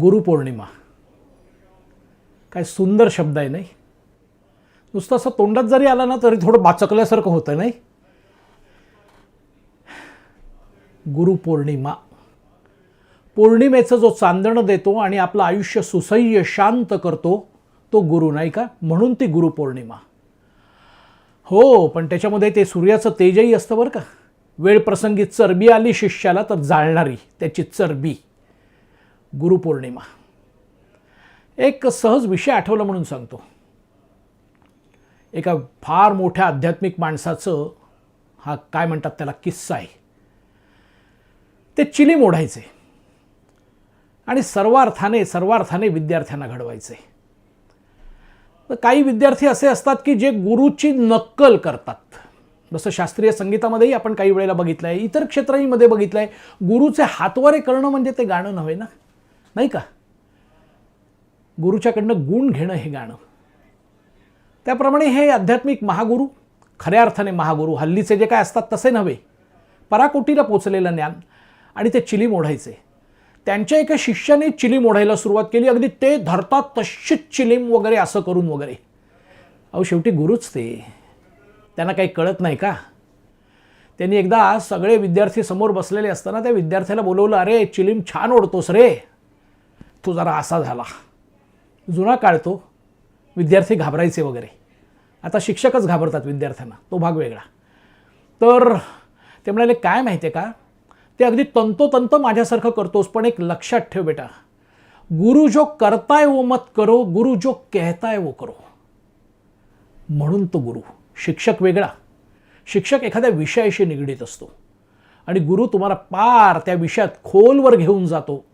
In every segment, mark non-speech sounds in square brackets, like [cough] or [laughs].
गुरुपौर्णिमा. काय सुंदर शब्द आहे नाही? नुसतं असं तोंडात जरी आला ना तरी थोडं बाचकल्यासारखं होतं नाही? गुरुपौर्णिमा. पौर्णिमेचं जो चांदणं देतो आणि आपलं आयुष्य सुसह्य शांत करतो तो गुरु नाही का? म्हणून ती गुरुपौर्णिमा. हो पण त्याच्यामध्ये ते सूर्याचं तेजही असतं बरं का. वेळ प्रसंगी चरबी आली शिष्याला तर जाळणारी त्याची चरबी. गुरुपौर्णिमा. एक सहज विषय आठवला म्हणून सांगतो. एका फार मोठ्या आध्यात्मिक माणसाचं हा काय म्हणतात त्याला किस्सा आहे. ते चिली मोडायचे. आणि सर्वार्थाने सर्वार्थाने विद्यार्थ्यांना घडवायचे. तर काही विद्यार्थी असे असतात की जे गुरुची नक्कल करतात. जसं शास्त्रीय संगीतामध्येही आपण काही वेळेला बघितलं आहे इतर क्षेत्रांमध्ये बघितलं आहे गुरुचे हातवारे करणं म्हणजे ते गाणं नव्हे ना? नाही का? गुरुच्याकडनं गुण घेणं हे गाणं. त्याप्रमाणे हे आध्यात्मिक महागुरू खऱ्या अर्थाने महागुरू हल्लीचे जे काय असतात तसे नव्हे पराकोटीला पोचलेलं ज्ञान आणि ते चिली मोढायचे. त्यांच्या एका शिष्याने चिली मोडायला सुरुवात केली अगदी ते धरतात तशीच चिलीम वगैरे असं करून वगैरे. अहो शेवटी गुरुच ते. त्यांना काही कळत नाही का? त्यांनी एकदा सगळे विद्यार्थी समोर बसलेले असताना त्या विद्यार्थ्याला बोलवलं अरे चिलीम छान ओढतोस रे. तो जरा असा झाला. जुना काळ तो विद्यार्थी घाबरायचे वगैरे. आता शिक्षकच घाबरतात विद्यार्थ्यांना तो भाग वेगळा. तर ते म्हणाले काय माहिती आहे का? ते अगदी तंतोतंत माझ्यासारखं करतोस पण एक लक्षात ठेव बेटा. गुरु जो करताय वो मत करो गुरु जो कहताय वो करो. म्हणून तो गुरु शिक्षक वेगळा. शिक्षक एखाद्या विषयाशी निगडीत असतो. आणि गुरु तुम्हाला पार त्या विषयात खोलवर घेऊन जातो.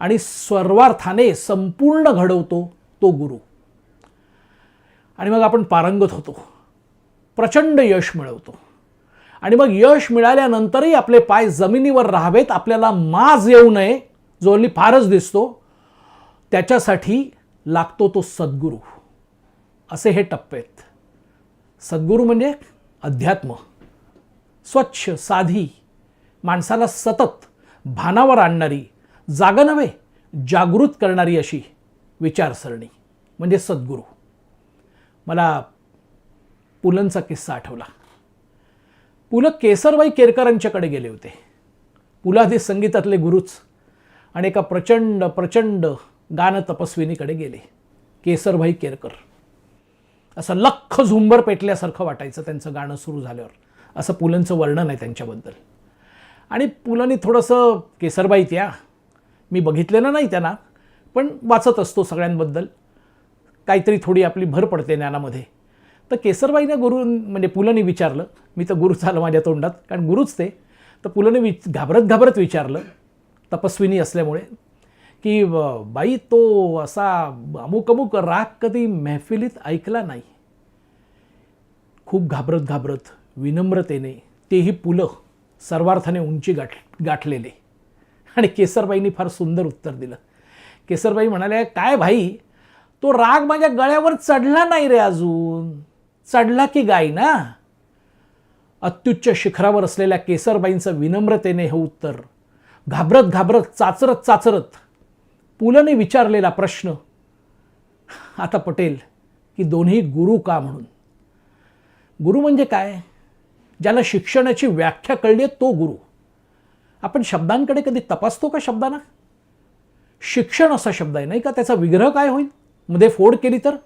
आणि सर्वार्थाने संपूर्ण घडवतो तो गुरु. आणि मग आपण पारंगत होतो. प्रचंड यश मिळवतो. आणि मग यश मिळाल्यानंतरही आपले पाय जमिनीवर राहावेत आपल्याला माज येऊ नये जो हल्ली फारच दिसतो त्याच्यासाठी लागतो तो सद्गुरू. असे हे टप्पे आहेत. सद्गुरू म्हणजे अध्यात्म. स्वच्छ साधी माणसाला सतत भानावर आणणारी जागा नव्हे जागृत करणारी अशी विचारसरणी म्हणजे सद्गुरू. मला पुलंचा किस्सा आठवला. पुलं केसरबाई केरकरांच्याकडे गेले होते. पुलाधी संगीतातले गुरुच आणि एका प्रचंड प्रचंड गान तपस्विनीकडे गेले. केसरभाई केरकर. असं लख झुंबर पेटल्यासारखं वाटायचं त्यांचं गाणं सुरू झाल्यावर. असं पुलंचं वर्णन आहे त्यांच्याबद्दल. आणि पुलांनी थोडंसं केसरबाई त्या मी बघितलेलं नाही त्यांना पण वाचत असतो सगळ्यांबद्दल. काहीतरी थोडी आपली भर पडते ज्ञानामध्ये. तर केसरबाईनं गुरु म्हणजे पुलंनी विचारलं. मी तर गुरु झालं माझ्या तोंडात कारण गुरुच ते. तर पुलंनी विच घाबरत घाबरत विचारलं तपस्विनी असल्यामुळे की ब- बाई तो असा अमुक अमुक राग कधी महफिलीत ऐकला नाही. खूप घाबरत घाबरत विनम्रतेने तेही पुलं सर्वार्थाने उंची गाठ गाठलेले. आणि केसरबाईंनी फार सुंदर उत्तर दिलं. केसरबाई म्हणाल्या काय भाई तो राग माझ्या गळ्यावर चढला नाही रे अजून. चढला की गाय ना? अत्युच्च शिखरावर असलेल्या केसरबाईंचं विनम्रतेने हे उत्तर घाबरत घाबरत चाचरत चाचरत पुलने विचारलेला प्रश्न आता पटेल की दोन्ही गुरु का म्हणून? गुरु म्हणजे काय? ज्याला शिक्षणाची व्याख्या कळली आहे तो गुरु. आपण शब्दांकडे कधी तपासतो का शब्दांना? शिक्षण असा शब्द आहे नाही का? त्याचा विग्रह काय होईल? मध्ये फोड केली तर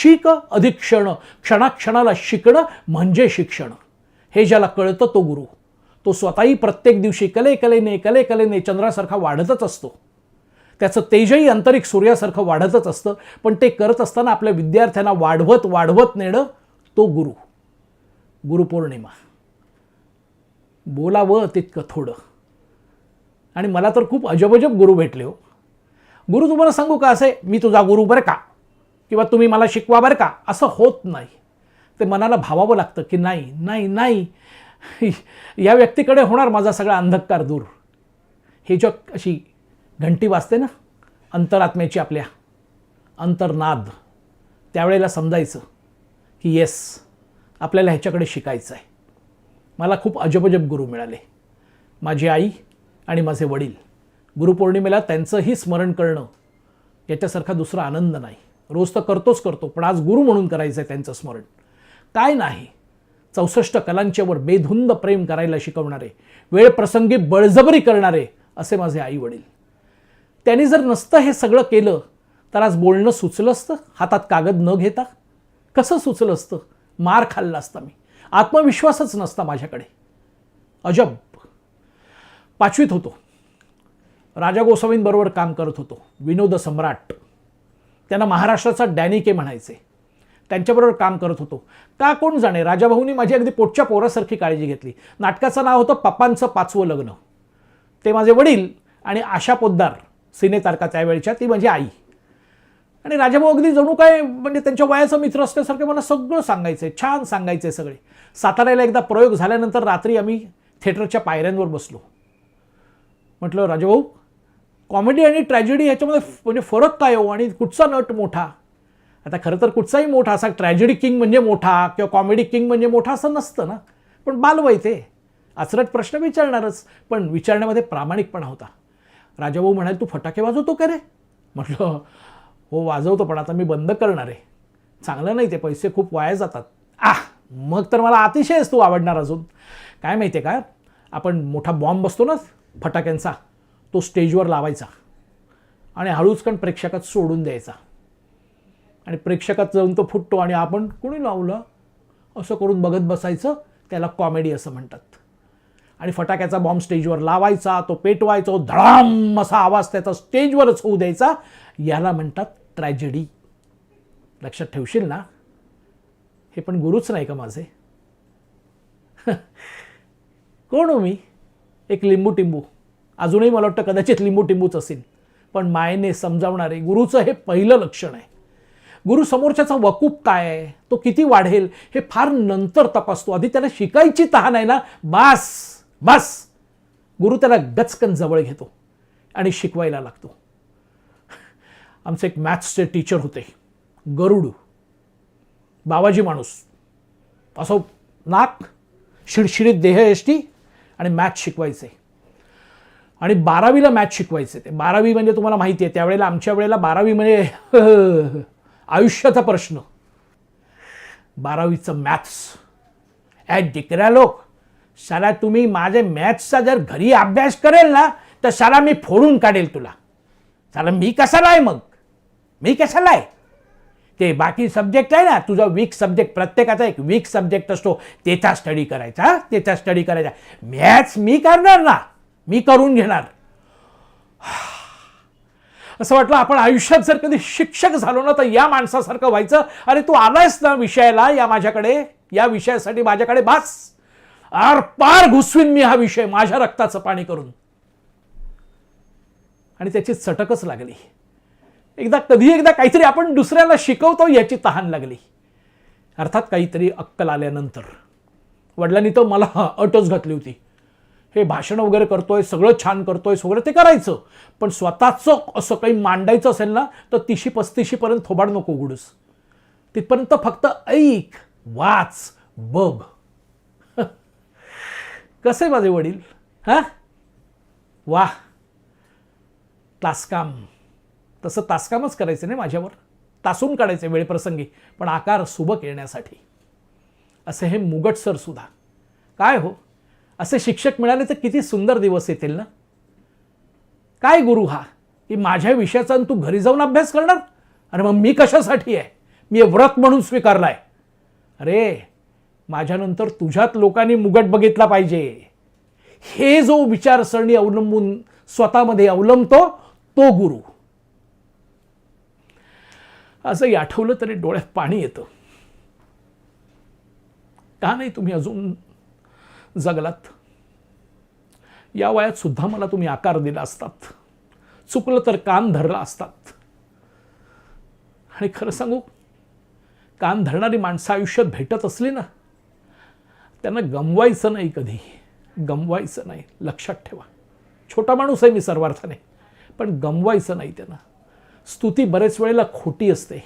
शिक अधिक क्षण क्षणाक्षणाला शिकणं म्हणजे शिक्षण. हे ज्याला कळतं तो गुरु. तो स्वतःही प्रत्येक दिवशी कले कलेने कले कलेने चंद्रासारखा वाढतच असतो. त्याचं तेजही आंतरिक सूर्यासारखं वाढतच असतं पण ते करत असताना आपल्या विद्यार्थ्यांना वाढवत वाढवत नेणं तो गुरु. गुरुपौर्णिमा. बोलावं तितकं थोडं. आणि मला तर खूप अजबजब गुरु भेटले हो. गुरु तुम्हाला सांगू का असे मी तुझा गुरु बरं का? किंवा तुम्ही मला शिकवा बरं का? असं होत नाही. ते मनाला भावावं लागतं की नाही नाही नाही. [laughs] या व्यक्तीकडे होणार माझा सगळा अंधकार दूर. हे जग अशी घंटी वाजते ना अंतरात्म्याची आपल्या अंतर्नाद त्यावेळेला समजायचं की येस आपल्याला ह्याच्याकडे शिकायचं आहे मला खूप अजबजब गुरु मिळाले. माझी आई आणि माझे वडील. गुरुपौर्णिमेला त्यांचंही स्मरण करणं याच्यासारखा दुसरा आनंद नाही. रोज तर करतोच करतो पण आज गुरु म्हणून करायचं आहे त्यांचं स्मरण. काय नाही. चौसष्ट कलांच्यावर बेधुंद प्रेम करायला शिकवणारे वेळ प्रसंगी बळजबरी करणारे असे माझे आई वडील त्यांनी जर नसतं हे सगळं केलं तर आज बोलणं सुचलं असतं? हातात कागद न घेता? कसं सुचलं असतं? मार खाल्ला असता मी. आत्मविश्वासच नसता माझ्याकडे. अजब. पाचवीत होतो. राजा गोसावींबरोबर काम करत होतो. विनोद सम्राट. त्यांना महाराष्ट्राचा डॅनिके म्हणायचे. त्यांच्याबरोबर काम करत होतो. का कोण जाणे? राजाभाऊंनी माझी अगदी पोटच्या पोरासारखी काळजी घेतली. नाटकाचं नाव होतं पप्पांचं पाचवं लग्न. ते माझे वडील आणि आशा पोद्दार सिने तारका त्यावेळच्या ती माझी आई. आणि राजाभाऊ अगदी जणू काय म्हणजे त्यांच्या वयाचा मित्र असल्यासारखे मला सगळं सांगायचे छान सांगायचे सगळे. साताऱ्याला एकदा प्रयोग झाल्यानंतर रात्री आम्ही थिएटरच्या पायऱ्यांवर बसलो. म्हटलं राजाभाऊ कॉमेडी आणि ट्रॅजेडी ह्याच्यामध्ये फ- म्हणजे फरक काय हो? आणि कुठचा नट मोठा? आता खरं तर कुठचाही मोठा असा ट्रॅजेडी किंग म्हणजे मोठा किंवा कॉमेडी किंग म्हणजे मोठा असं नसतं ना. पण बालवय ते आचरट प्रश्न विचारणारच. पण विचारण्यामध्ये प्रामाणिकपणा होता. राजाभाऊ म्हणाले तू फटाके वाजवतो का रे? म्हटलं हो वाजवतो पण आता मी बंद करणार आहे. चांगलं नाही ते पैसे खूप वाया जातात. आ मग तर मला अतिशयच तू आवडणार अजून. काय माहिती आहे का आपण मोठा बॉम्ब बसतो ना फटाक्यांचा तो स्टेजवर लावायचा आणि हळूच कण प्रेक्षकात सोडून द्यायचा. आणि प्रेक्षकात जाऊन तो फुटतो आणि आपण कोणी लावलं असं करून बघत बसायचं त्याला कॉमेडी असं म्हणतात. आणि फटाक्याचा बॉम्ब स्टेजवर लावायचा तो पेटवायचा धडाम असा आवाज त्याचा स्टेजवरच होऊ द्यायचा. याला म्हणतात ट्रॅजेडी. लक्षात ठेवशील ना? हे पण गुरुच नाही का माझे? [laughs] कोण हो मी? एक लिंबू टिंबू. अजूनही मला वाटतं कदाचित लिंबू टिंबूच असेल. पण मायने समजावणारे गुरुचं हे पहिलं लक्षण आहे. गुरु समोरच्याचा वकूप काय आहे? तो किती वाढेल? हे फार नंतर तपासतो. आधी त्याला शिकायची तहान आहे ना? बास बास. गुरु त्याला गचकन जवळ घेतो आणि शिकवायला लागतो. आमचे एक मॅथ्सचे टीचर होते. गरुड. बाबाजी माणूस. असं नाक शिडशिडीत देह यष्टी आणि मॅथ शिकवायचे. आणि बारावीला मॅथ शिकवायचे ते. बारावी म्हणजे तुम्हाला माहिती आहे त्यावेळेला आमच्या वेळेला बारावी म्हणजे [laughs] आयुष्याचा प्रश्न. बारावीचं मॅथ्स ॲट डिकऱ्या लोक साला तुम्ही माझे मॅथ्सचा जर घरी अभ्यास करेल ना तर साला मी फोडून काढेल तुला. साला मी कशाला आहे मग? मी कशाला आहे? ते बाकी सब्जेक्ट आहे ना तुझा वीक सब्जेक्ट प्रत्येकाचा एक वीक सब्जेक्ट असतो. त्याचा स्टडी करायचा त्याचा स्टडी करायचा. मॅथ्स मी करणार ना मी करून घेणार. असं वाटलं आपण आयुष्यात जर कधी शिक्षक झालो ना तर या माणसासारखं व्हायचं. अरे तू आलायस ना विषयाला या माझ्याकडे या विषयासाठी माझ्याकडे बास. आर पार घुसवीन मी हा विषय माझ्या रक्ताचं पाणी करून. आणि त्याची चटकच लागली. एकदा कधी एकदा काहीतरी आपण दुसऱ्याला शिकवतो याची तहान लागली. अर्थात काहीतरी अक्कल आल्यानंतर. वडिलांनी तर मला अटच घातली होती. हे भाषण वगैरे करतोय सगळं छान करतोय वगैरे ते करायचं. पण स्वतःचं असं काही मांडायचं असेल ना तर तिशी पस्तीशीपर्यंत थोबाड नको उघडूस. तिथपर्यंत फक्त ऐक वाच बघ. [laughs] कसे माझे वडील? हां? वा तासकाम तसं तासकामच करायचं नाही माझ्यावर. तासून काढायचे वेळप्रसंगी पण आकार सुबक येण्यासाठी. असे हे मुगट सर सुद्धा. काय हो? असे शिक्षक मिळाले तर किती सुंदर दिवस येतील ना? काय गुरु हा? की माझ्या विषयाचा आणि तू घरी जाऊन अभ्यास करणार? अरे मग मी कशासाठी आहे? मी व्रत म्हणून स्वीकारलाय. अरे माझ्यानंतर तुझ्यात लोकांनी मुगट बघितला पाहिजे. हे जो विचारसरणी अवलंबून स्वतःमध्ये अवलंबतो तो गुरु. असंही आठवलं तरी डोळ्यात पाणी येतं. का नाही तुम्ही अजून जगलात? या वयात सुद्धा मला तुम्ही आकार दिला असतात. चुकलं तर कान धरला असतात. आणि खरं सांगू कान धरणारी माणसं आयुष्यात भेटत असली ना त्यांना गमवायचं नाही कधी. गमवायचं नाही. लक्षात ठेवा. छोटा माणूस आहे मी सर्वार्थाने पण गमवायचं नाही त्यांना. स्तुती बरेच वेळेला खोटी असते.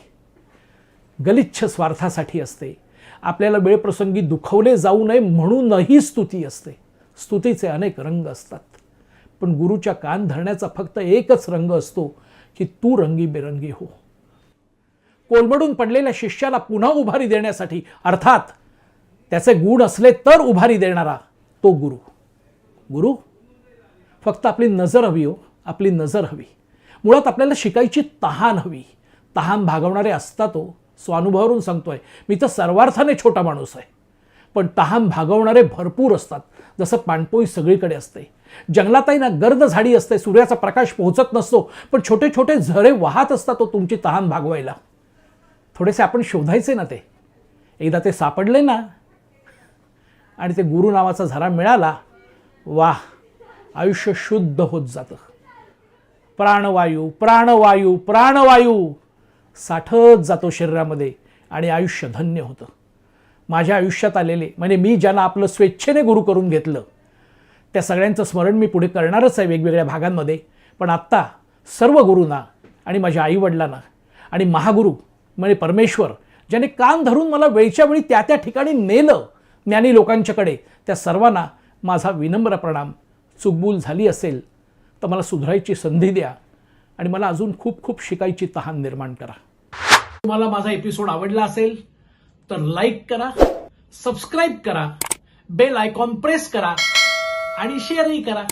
गलिच्छ स्वार्थासाठी असते. आपल्याला वेळप्रसंगी दुखवले जाऊ नये म्हणूनही स्तुती असते. स्तुतीचे अनेक रंग असतात. पण गुरुच्या कान धरण्याचा फक्त एकच रंग असतो की तू रंगी बेरंगी हो. कोलमडून पडलेल्या शिष्याला पुन्हा उभारी देण्यासाठी अर्थात त्याचे गुण असले तर उभारी देणारा तो गुरु. गुरु फक्त आपली नजर हवी हो. आपली नजर हवी. मुळात आपल्याला शिकायची तहान हवी. तहान भागवणारे असतात तो स्वानुभवावरून सांगतोय मी तर सर्वार्थाने छोटा माणूस आहे. पण तहान भागवणारे भरपूर असतात. जसं पाणपोई सगळीकडे असते. जंगलातही ना गर्द झाडी असते सूर्याचा प्रकाश पोहोचत नसतो पण छोटे छोटे झरे वाहत असतात तो तुमची तहान भागवायला. थोडेसे आपण शोधायचे ना ते. एकदा ते सापडले ना आणि ते गुरु नावाचा झरा मिळाला वाह आयुष्य शुद्ध होत जातं. प्राणवायू प्राणवायू प्राणवायू. साठत जातो शरीरामध्ये आणि आयुष्य धन्य होतं. माझ्या आयुष्यात आलेले म्हणजे मी ज्यांना आपलं स्वेच्छेने गुरु करून घेतलं त्या सगळ्यांचं स्मरण मी पुढे करणारच आहे वेगवेगळ्या भागांमध्ये. पण आत्ता सर्व गुरूंना आणि माझ्या आईवडिलांना आणि महागुरू म्हणजे परमेश्वर ज्याने कान धरून मला वेळच्या वेळी त्या त्या ठिकाणी नेलं ज्ञानी लोकांच्याकडे त्या सर्वांना माझा विनम्र प्रणाम. चुकबूल झाली असेल तर मला सुधारायची संधी द्या आणि मला अजून खूप खूप शिकायची तहान निर्माण करा. तुम्हाला माझा एपिसोड आवडला असेल तर लाईक करा सबस्क्राईब करा बेल आयकॉन प्रेस करा आणि शेअरही करा.